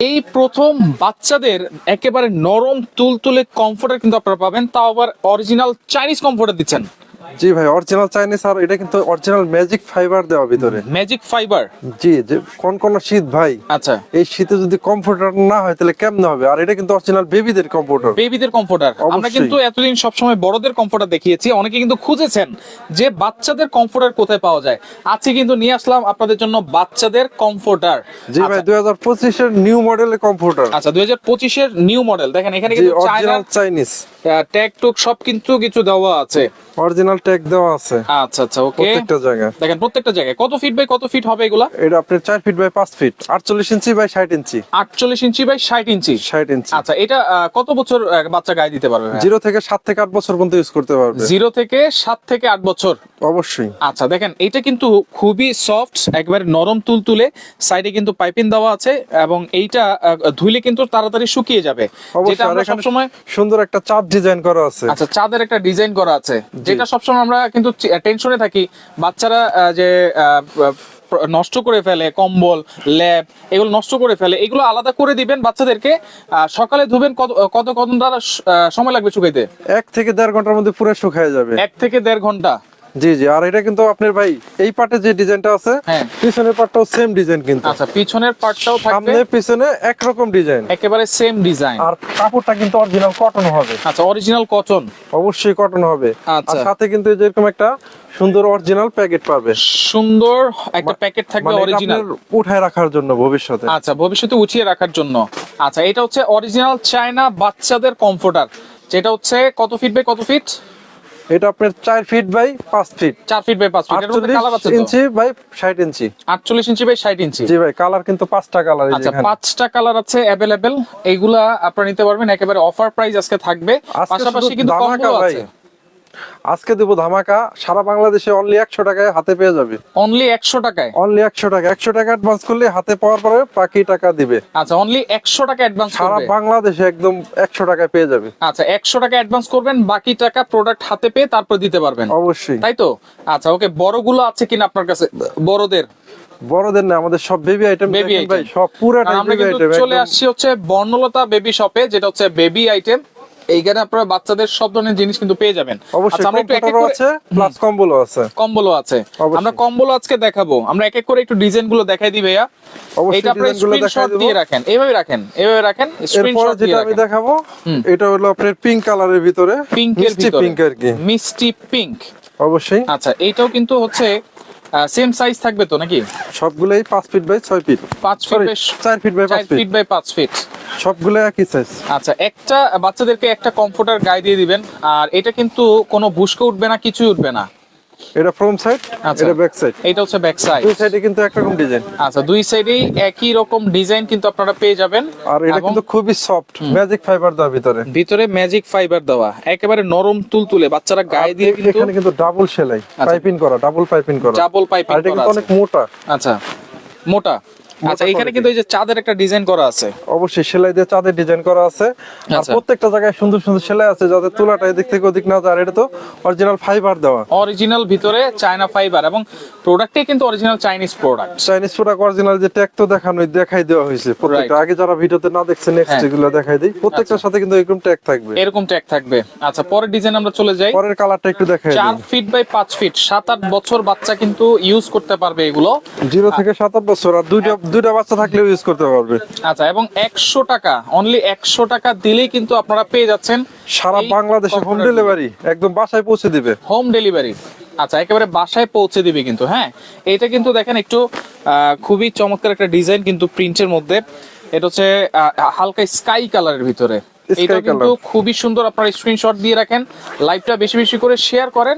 এই প্রথম বাচ্চাদের একেবারে নরম, তুলতুলে কমফোর্টার কিন্তু আপনারা পাবেন, তাও আবার অরিজিনাল চাইনিজ কমফোর্টার দিচ্ছেন। জি ভাই অরিজিনাল চাইনিজ আর এটা কিন্তু অরিজিনাল ম্যাজিক ফাইবার দেওয়া ভিতরে। ম্যাজিক ফাইবার জি যে কোন কোন শীত ভাই আচ্ছা। এই শীতে যদি কমফোর্টার না হয় তাহলে কেমন হবে? আর এটা কিন্তু অরিজিনাল বেবিদের কমফোর্টার বেবিদের কমফোর্টার আমরা কিন্তু এতদিন সবসময় বড়দের কমফোর্টার দেখিয়েছি অনেকে কিন্তু খুঁজেছেন যে বাচ্চাদের কমফোর্টার কোথায় পাওয়া যায়। আজকে কিন্তু নিয়ে আসলাম আপনাদের জন্য বাচ্চাদের কমফোর্টার জি ভাই দুই হাজার পঁচিশের নিউ মডেলের কমফোর্টার আচ্ছা দুই হাজার পঁচিশের নিউ মডেল দেখেন এখানে কিন্তু চাইনিজ ট্যাগ টুক সব কিন্তু কিছু দেওয়া আছে। অরিজিনাল ট্যাগ দেওয়া আছে। আচ্ছা আচ্ছা ওকে প্রত্যেকটা জায়গায়। দেখেন প্রত্যেকটা জায়গায়। কত ফিট বাই কত ফিট হবে এগুলা? এটা আপনার চার ফিট বাই পাঁচ ফিট আটচল্লিশ ইঞ্চি বাই ষাট ইঞ্চি আটচল্লিশ ইঞ্চি বাই ষাট ইঞ্চি ষাট ইঞ্চি আচ্ছা এটা কত বছর বাচ্চা গায়ে দিতে পারবে ভাইয়া? জিরো থেকে সাত থেকে আট বছর পর্যন্ত ইউজ করতে পারবে। জিরো থেকে সাত থেকে আট বছর। অবশ্যই। আচ্ছা দেখেন এটা কিন্তু খুবই সফট একবারে নরম তুলতুলে। সাইডে কিন্তু পাইপিং দেওয়া আছে এবং এইটা ধুইলে কিন্তু তাড়াতাড়ি শুকিয়ে যাবে। যেটা আমরা সবসময় সুন্দর একটা চাপ ডিজাইন করা আছে। আচ্ছা চাঁদের একটা ডিজাইন করা আছে। যেটা সবসময় আমরা কিন্তু টেনশনে থাকি। বাচ্চারা যে নষ্ট করে ফেলে কম্বল ল্যাব এগুলো নষ্ট করে ফেলে এগুলো আলাদা করে দিবেন বাচ্চাদেরকে আহ, সকালে ধুবেন কত কত কত সময় লাগবে শুকাইতে? এক থেকে দেড় ঘণ্টার মধ্যে পুরো শুকায় যাবে। এক থেকে দেড় ঘণ্টা। জি জি। আর এটা কিন্তু আপনার ভাই এই পার্টে যে ডিজাইনটা আছে হ্যাঁ। পিছনের পার্টটাও সেম ডিজাইন কিন্তু। আচ্ছা পিছনের পার্টটাও থাকবে। সামনে পিছনে একরকম ডিজাইন একেবারে সেম ডিজাইন আর কাপড়টা কিন্তু অরিজিনাল কটন হবে। আচ্ছা অরিজিনাল কটন অবশ্যই কটন হবে। আর আচ্ছা। সাথে কিন্তু এই যে একটা সুন্দর অরিজিনাল প্যাকেট পাবে। সুন্দর একটা প্যাকেট থাকবে মানে অরিজিনাল উঠায় রাখার জন্য ভবিষ্যতে। আচ্ছা ভবিষ্যতে উঠিয়ে রাখার জন্য। আচ্ছা এটা হচ্ছে অরিজিনাল চায়না বাচ্চাদের কমফোর্টার যেটা হচ্ছে কত ফিট বাই কত ফিট এটা আপনার চার ফিট বাই পাঁচ ফিট চার ফিট বাই পাঁচ ফিট এর মধ্যে কালার আছে ইঞ্চি বাই ষাট ইঞ্চি আটচল্লিশ ইঞ্চি বাই ষাট ইঞ্চি জি ভাই কালার কিন্তু পাঁচটা কালার আচ্ছা পাঁচটা কালার আছে অ্যাভেলেবেল এইগুলা আপনারা নিতে পারবেন একেবারে অফার প্রাইস আজকে থাকবে। পাশাপাশি কিন্তু কম্বো আছে। আজকে দেবো ধামাকা সারা বাংলাদেশে অনলি একশো টাকায় হাতে পেয়ে যাবে। অনলি একশো টাকায়? অনলি একশো টাকা একশো টাকা অ্যাডভান্স করলে হাতে পাওয়ার পরে বাকি টাকা দিবে। আচ্ছা অনলি একশো টাকা অ্যাডভান্স সারা বাংলাদেশে একদম একশো টাকায় পেয়ে যাবে। আচ্ছা একশো টাকা অ্যাডভান্স করবেন বাকি টাকা প্রোডাক্ট হাতে পেয়ে তারপর দিতে পারবেন। অবশ্যই। তাই তো? আচ্ছা ওকে বড়গুলো আছে কিনা আপনার কাছে? বড়দের? বড়দের না আমাদের সব বেবি আইটেম Baby ভাই সব পুরো আমরা বেবি কিন্তু আইটেম চলে আসছি হচ্ছে বর্ণলতা বেবি শপে যেটা হচ্ছে বেবি আইটেম এইখানে আপনারা বাচ্চাদের সব ধরনের জিনিস কিন্তু পেয়ে যাবেন। অবশ্যই আচ্ছা, আমরা একটু এক এক করে- আছে প্লাস কম্বলও আছে। কম্বলও আছে। আমরা কম্বল আজকে দেখাবো। আমরা এক এক করে একটু ডিজাইনগুলো দেখাই দিই ভাইয়া। এটা আপনারা স্ক্রিনশট দিয়ে রাখেন। এইভাবে রাখেন এইভাবে রাখেন স্ক্রিনশট দিয়ে যেটা আমি দেখাবো এটা হলো আপনার পিঙ্ক কালারের ভিতরে পিঙ্কের ভিতরে। পিঙ্ক আর কি। মিষ্টি পিঙ্ক অবশ্যই। আচ্ছা এইটাও কিন্তু হচ্ছে সেম সাইজ থাকবে তো নাকি? সবগুলোই পাঁচ ফিট বাই ছয় ফিট পাঁচ ফিট বাই চার ফিট বাই চার পাঁচ ফিট ফিট বাই পাঁচ ফিট সবগুলো একই সাইজ আচ্ছা একটা বাচ্চাদেরকে একটা কমফোর্টার গায়ে দিয়ে দিবেন আর এটা কিন্তু কোনো ভুসকে উঠবে না কিছুই উঠবে না। এটা ফ্রন্ট সাইড আচ্ছা। এটা ব্যাক সাইড এটা হচ্ছে ব্যাক সাইড দুই সাইডে কিন্তু একরকম ডিজাইন আচ্ছা দুই সাইডেই একই রকম ডিজাইন কিন্তু আপনারা পেয়ে যাবেন। আর এটা কিন্তু খুবই সফট ম্যাজিক ফাইবার দেওয়া ভিতরে। ভিতরে ম্যাজিক ফাইবার দেওয়া। একেবারে নরম তুলতুলে বাচ্চারা গায়ে দিয়ে কিন্তু এখানে কিন্তু ডাবল সেলাই আচ্ছা। পাইপিং করা ডাবল পাইপিং করা। ডাবল পাইপিং করা এটা কিন্তু অনেক মোটা। আচ্ছা মোটা। আচ্ছা এখানে কিন্তু এই যে চাঁদের একটা ডিজাইন করা আছে। অবশ্যই সেলাই দিয়ে চাঁদের ডিজাইন করা আছে। আর আচ্ছা। প্রত্যেকটা জায়গায় সুন্দর সুন্দর সেলাই আছে যাতে তোলাটা এদিক থেকে ওদিক না যায়। এটা তো অরিজিনাল ফাইবার দেওয়া। অরিজিনাল ভিতরে চায়না ফাইবার এবং প্রোডাক্টে কিন্তু original Chinese product Chinese product original যে ট্যাগ তো দেখানো দেখাই দেওয়া হয়েছে প্রত্যেকটা। আগে যারা ভিডিওতে না দেখছে নেক্সট হ্যাঁ। এগুলো দেখাই দিই। প্রত্যেকটার সাথে কিন্তু এরকম ট্যাগ থাকবে। এরকম ট্যাগ থাকবে। আচ্ছা পরের ডিজাইন আমরা চলে যাই। পরের কালারটা একটু দেখাই চার দিই ফিট বাই পাঁচ ফিট সাত আট বছর বাচ্চা কিন্তু ইউজ করতে পারবে এগুলো। জিরো থেকে সাত আট বছর আর দুইটা দুইটা বাচ্চা থাকলেও ইউজ করতে পারবে। আচ্ছা এবং একশো টাকা অনলি একশো টাকা দিলেই কিন্তু আপনারা পেয়ে যাচ্ছেন সারা বাংলাদেশে হোম ডেলিভারি একদম বাসায় পৌঁছে দিবে। হোম ডেলিভারি আচ্ছা একেবারে বাসায় পৌঁছে দিবে কিন্তু হ্যাঁ? এটা কিন্তু দেখেন একটু খুবই চমৎকার একটা ডিজাইন কিন্তু প্রিন্টের মধ্যে। এটা হচ্ছে হালকা স্কাই কালারের ভিতরে। এটা কিন্তু খুবই সুন্দর আপনারা স্ক্রিনশট দিয়ে রাখেন। লাইভটা বেশি বেশি করে শেয়ার করেন।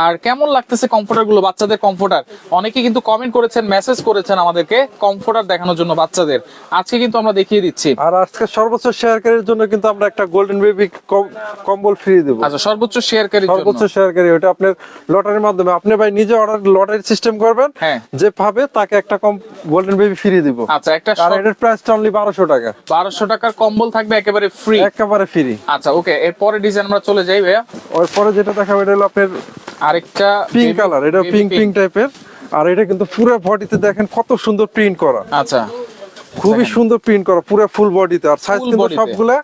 আর কেমন লাগতেছে কমফোর্টারগুলো বাচ্চাদের কমফোর্টার অনেকে কিন্তু কমেন্ট করেছেন মেসেজ করেছেন আমাদেরকে কমফোর্টার দেখানোর জন্য বাচ্চাদের। আজকে কিন্তু আমরা দেখিয়ে দিচ্ছি। আর আজকে সর্বোচ্চ শেয়ারকারীর জন্য কিন্তু আমরা একটা গোল্ডেন বেবি কম্বল ফ্রি দেবো। আচ্ছা সর্বোচ্চ শেয়ারকারীর জন্য। সর্বোচ্চ শেয়ারকারী ওটা আপনার লটারির মাধ্যমে। আপনি ভাই নিজে অর্ডার লটারি সিস্টেম করবেন হ্যাঁ। যে পাবে তাকে একটা কম গোল্ডেন বেবি ফ্রি দিব। আচ্ছা একটা আর এটার প্রাইসটা অনলি বারোশো টাকা। বারোশো টাকার কম্বল থাকবে একেবারে ফ্রি একেবারে ফ্রি আচ্ছা ওকে এরপরে ডিজাইন আমরা চলে যাই ভাইয়া। ওর পরে যেটা দেখাবো এটা হলো আপনার আরেকটা পিঙ্ক কালার এটা পিঙ্ক পিঙ্ক টাইপের আর এটা কিন্তু পুরো বডিতে দেখেন কত সুন্দর প্রিন্ট করা। আচ্ছা। খুবই সুন্দর প্রিন্ট করা পুরো ফুল বডিতে আর সাইজ কিন্তু সবগুলা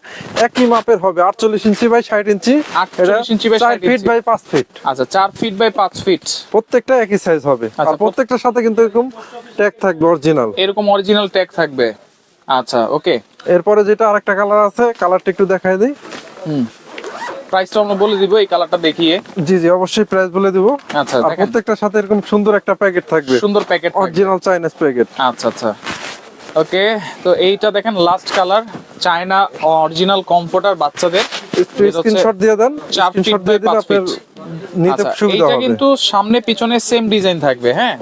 একই মাপের হবে আটচল্লিশ ইঞ্চি বাই ষাট ইঞ্চি 48 ইঞ্চি চার 60 ফিট বাই পাঁচ ফিট আচ্ছা চার ফিট বাই পাঁচ ফিট প্রত্যেকটা একই সাইজ হবে। আর আচ্ছা, প্রত্যেকটার সাথে কিন্তু এরকম ট্যাগ থাকবে অরিজিনাল এরকম অরিজিনাল ট্যাগ থাকবে। আচ্ছা ওকে এরপরে যেটা আরেকটা কালার আছে কালারটা একটু দেখাই দিই। হুম। প্রাইসটা আমরা বলে দিব এই কালারটা দেখিয়ে। জি জি অবশ্যই প্রাইস বলে দিব। আচ্ছা প্রত্যেকটার সাথে এরকম সুন্দর একটা প্যাকেট থাকবে। সুন্দর প্যাকেট অরিজিনাল চাইনিজ প্যাকেট আচ্ছা আচ্ছা। ওকে তো এইটা দেখেন last colour China original comforter বাচ্চাদের। এটা স্ক্রিনশট দিয়ে দেন। স্ক্রিনশট দিয়ে আপনার নিতে আচ্ছা সুবিধা হবে। কিন্তু সামনে পিছনে সেম ডিজাইন থাকবে হ্যাঁ?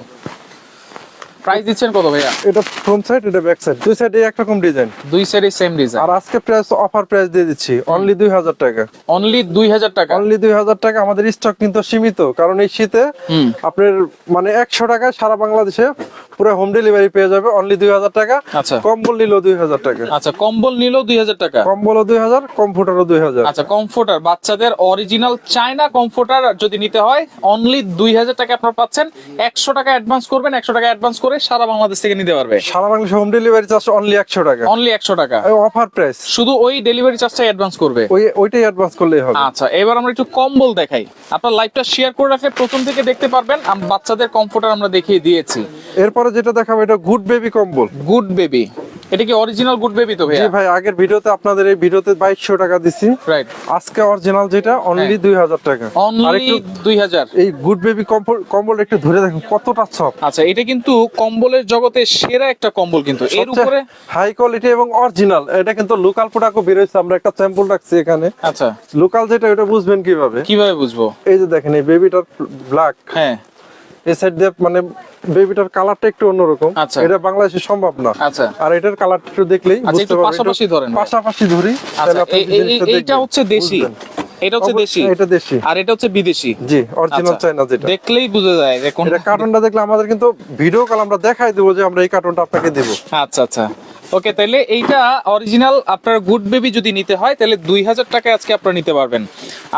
প্রাইস দিচ্ছেন কত ভাইয়া? এটা ফ্রন্ট সাইড এটা ব্যাক সাইড দুই সাইডে একরকম ডিজাইন দুই সাইডে সেম ডিজাইন আর আজকে প্রাইস অফার প্রাইস দিয়ে দিচ্ছি। অনলি দুই হাজার টাকা। অনলি দুই হাজার টাকা? অনলি দুই হাজার টাকা। আমাদের স্টক কিন্তু সীমিত। কারণ এই শীতে আপনার মানে সারা বাংলাদেশে পুরো হোম ডেলিভারি পেয়ে যাবে অনলি দুই হাজার টাকা। আচ্ছা। কম্বল নিলেও দুই হাজার টাকা। আচ্ছা কম্বল নিলেও দুই হাজার টাকা? কম্বলও আচ্ছা কমফোর্টার বাচ্চাদের অরিজিনাল চায়না কমফোর্টার যদি নিতে হয় অনলি দুই হাজার টাকা আপনারা পাচ্ছেন। একশো টাকা অ্যাডভান্স করবেন একশো টাকা অ্যাডভান্স করে সারা বাংলাদেশ থেকে নিতে পারবে। সারা Bangladesh home delivery charge only একশো টাকা। অনলি একশো টাকা। অফার প্রাইস শুধু ওই ডেলিভারি চার্জটা অ্যাডভান্স করবে। ওই ওইটাই অ্যাডভান্স করলেই হবে। আচ্ছা এবার আমরা একটু কম্বল দেখাই। আপনার লাইভটা শেয়ার করে রাখলে প্রথম থেকে দেখতে পারবেন বাচ্চাদের কমফোর্টার আমরা দেখিয়ে দিয়েছি। এরপরে যেটা দেখাবো এটা গুড বেবি কম্বল। গুড বেবি এটা কি অরিজিনাল গুড বেবি তো জি ভাই আগের ভিডিওতে আপনাদের এই ভিডিওতে বাইশশো টাকা দিছি। রাইট আজকে অরিজিনাল যেটা অনলি দুই হাজার টাকা। অনলি একটু দুই হাজার। এই গুড বেবি কম্বল কম্বল একটু ধরে দেখুন কতটা সফট আচ্ছা এটা কিন্তু কম্বলের জগতে সেরা একটা কম্বল কিন্তু। এর উপরে হাই কোয়ালিটি এবং অরিজিনাল এটা কিন্তু লোকাল প্রোডাক্টও বের হয়েছে আমরা একটা স্যাম্পল রাখছি এখানে। আচ্ছা। লোকাল যেটা ওটা বুঝবেন কীভাবে? কীভাবে বুঝব? এই যে দেখেন এই বেবিটার ব্ল্যাক হ্যাঁ। এই সাইড দিয়ে মানে বেবিটার কালারটা একটু অন্যরকম। আচ্ছা। এটা বাংলাদেশে সম্ভব না। আচ্ছা। আর এটার কালারটা একটু দেখলেই আচ্ছা, বুঝতে পারবেন পাশাপাশি ধরেন। পাশাপাশি ধরি এইটা হচ্ছে দেশি। এটা হচ্ছে দেশি। এটা দেশি। আর এটা হচ্ছে বিদেশি। জি অরিজিনাল চাইনা যেটা। দেখলেই বোঝা যায় যে কোন এটা কার্টুনটা দেখলে আমাদের কিন্তু ভিডিও কল আমরা দেখাই দেবো যে আমরা এই কার্টুনটা আপনাকে দেবো। আচ্ছা আচ্ছা। ওকে তাহলে এইটা অরিজিনাল আপনার গুড বেবি যদি নিতে হয় তাহলে দুই হাজার টাকা আজকে আপনারা নিতে পারবেন।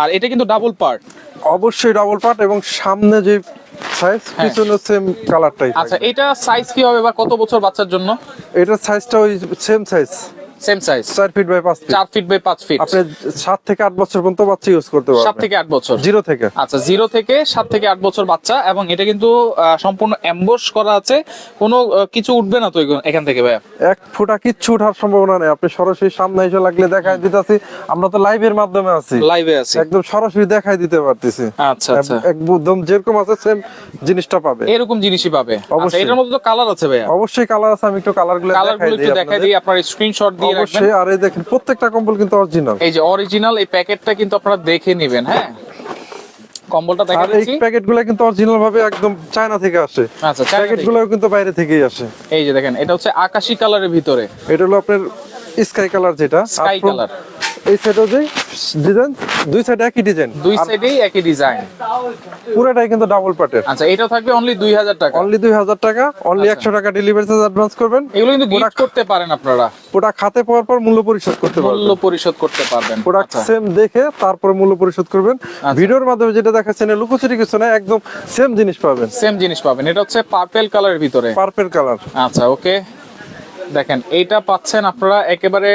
আর এটা কিন্তু ডাবল পার্ট অবশ্যই ডাবল পার্ট এবং সামনে যে সাইজ পিছনে সেম কালারটাই আচ্ছা এটা সাইজ কি হবে বা কত বছর বাচ্চার জন্য? এটার সাইজটা ওই সেম সাইজ সেম সাইজ চার ফিট বাই পাঁচ ফিট চার ফিট বাই পাঁচ ফিট আপনি সাত থেকে আট বছর পর্যন্ত বাচ্চা ইউজ করতে পারবেন। থেকে আট বছর। জিরো থেকে। আচ্ছা জিরো থেকে সাত থেকে আট বছর বাচ্চা এবং এটা কিন্তু সম্পূর্ণ অ্যাম্বোস করা আছে। কোনো কিছু উঠবে না তো এখান থেকে এক ফুটা কিচ্ছু ওঠার সম্ভাবনা নেই। আপনি সরাসরি সামনে এসে লাগলে দিতেছি। আমরা তো লাইভের মাধ্যমে আছি। লাইভে আছে। একদম সরাসরি দেখাই দিতে পারতেছি। আচ্ছা আচ্ছা। একদম যেরকম আছে সেম জিনিসটা পাবে। এরকম জিনিসই পাবে। আচ্ছা অবশ্যই। এটার মধ্যে তো কালার আছে ভাইয়া। অবশ্যই কালার আছে। আমি একটু কালারগুলো কালার দেখাই দিই একটু দেখাই দিই আপনার স্ক্রিনশট দিয়ে রাখবেন। অবশ্যই আর এই দেখেন প্রত্যেকটা কম্বল কিন্তু অরিজিনাল এই যে অরিজিনাল এই প্যাকেটটা কিন্তু আপনারা দেখে নেবেন হ্যাঁ? কম্বলটা দেখা আর এই প্যাকেটগুলো প্যাকেটগুলো কিন্তু অরিজিনাল ভাবে একদম চায়না থেকে আসে। আচ্ছা প্যাকেটগুলো প্যাকেটগুলো কিন্তু বাইরে থেকেই আসে। এই যে দেখেন এটা হচ্ছে আকাশি কালারের ভিতরে। এটা হলো আপনার স্কাই কালার যেটা স্কাই color। এই সাইডেও যে ডিজাইন দুই সাইডে একই ডিজাইন দুই সাইডেই একই ডিজাইন পুরোটাই কিন্তু ডাবল পার্টের আচ্ছা এটা থাকবে অনলি দুই হাজার টাকা। অনলি দুই হাজার টাকা অনলি আচ্ছা। একশো টাকা ডেলিভারি চার্জ অ্যাডভান্স করবেন। এগুলো কিন্তু গিফট করতে পারেন আপনারা। ওটা খাতে পাওয়ার পর মূল্য পরিশোধ করতে মূল্য পরিশোধ করতে পারবেন। প্রোডাক্ট আচ্ছা। সেম দেখে তারপরে মূল্য পরিশোধ করবেন। ভিডিওর মাধ্যমে যেটা দেখাচ্ছেন লুকোচুরি কিছু না একদম সেম জিনিস পাবেন। সেম জিনিস পাবেন। এটা হচ্ছে পার্পেল কালারের ভিতরে। পার্পেল কালার আচ্ছা ওকে দেখেন এইটা পাচ্ছেন আপনারা একেবারে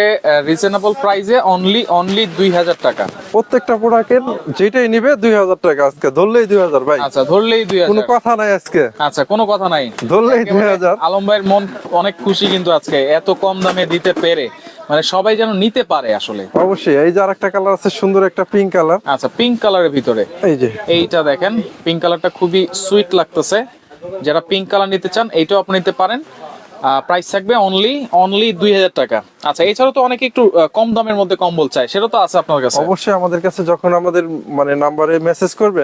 রিজনেবল প্রাইসে অনলি অনলি দুই হাজার টাকা। প্রত্যেকটা প্রোডাক্টের যেটাই নিবে দুই হাজার টাকা আজকে ধরলেই দুই হাজার ভাই। আচ্ছা ধরলেই দুই কোনো কথা নাই আজকে। আচ্ছা কোনো কথা নাই। ধরলেই দুই হাজার। আলম ভাইয়ের মন অনেক খুশি কিন্তু আজকে এত কম দামে দিতে পেরে। মানে সবাই যেন নিতে পারে আসলে। অবশ্যই এই যে আরেকটা কালার আছে সুন্দর একটা পিঙ্ক কালার। আচ্ছা পিঙ্ক কালারের ভিতরে। এই যে। এইটা দেখেন পিঙ্ক কালারটা খুবই সুইট লাগতেছে। যারা পিঙ্ক কালার নিতে চান এইটাও আপনি নিতে পারেন। প্রাইস থাকবে অনলি অনলি দুই হাজার টাকা। আচ্ছা এছাড়াও তো অনেকে একটু কম দামের মধ্যে কম্বল চায় সেটা তো আছে আপনার কাছে। অবশ্যই আমাদের কাছে যখন আমাদের মানে নাম্বারে মেসেজ করবে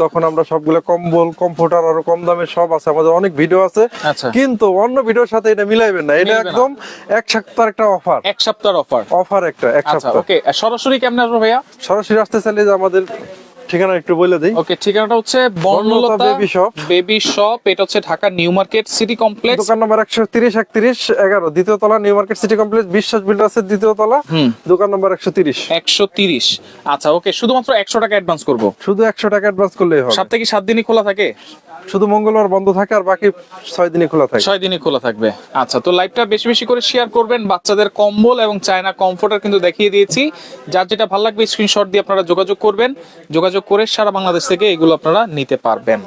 তখন আমরা সবগুলো কম্বল কম্পিউটার আরও কম দামের সব আছে আমাদের অনেক ভিডিও আছে। আচ্ছা। কিন্তু অন্য ভিডিওর সাথে এটা মিলাইবেন না এটা একদম এক সপ্তাহের একটা অফার এক সপ্তাহের অফার অফার একটা এক আচ্ছা সপ্তাহ। ওকে সরাসরি কেমনে আসব ভাইয়া? সরাসরি আসতে চাইলে যে আমাদের ঠিকানা একটু বলে দিই। ওকে ঠিকানাটা হচ্ছে Banalata Baby Shop। Baby shop এটা হচ্ছে Dhaka new market city complex. দোকান নম্বর একশো তিরিশ একত্রিশ এগারো। দ্বিতীয় তলা নিউ মার্কেট সিটি কমপ্লেক্স বিশ্বাস বিল্ডার্সের দ্বিতীয় তলা। দোকান নম্বর একশো তিরিশ। একশো তিরিশ। আচ্ছা ওকে শুধুমাত্র একশো টাকা অ্যাডভান্স করব? শুধু একশো টাকা অ্যাডভান্স করলেই হবে। সপ্তাহে কি সাত দিনই খোলা থাকে? শুধু মঙ্গলবার বন্ধ থাকে আর বাকি ছয় দিনই খোলা থাকে। ছয় দিনই খোলা থাকবে। আচ্ছা তো লাইভটা বেশি বেশি করে শেয়ার করবেন। বাচ্চাদের কম্বল এবং চায়না কমফোর্টার কিন্তু দেখিয়ে দিয়েছি। যার যেটা ভালো লাগবে স্ক্রিনশট দিয়ে আপনারা যোগাযোগ করবেন। যোগাযোগ করে সারা বাংলাদেশ থেকে এগুলো আপনারা নিতে পারবেন।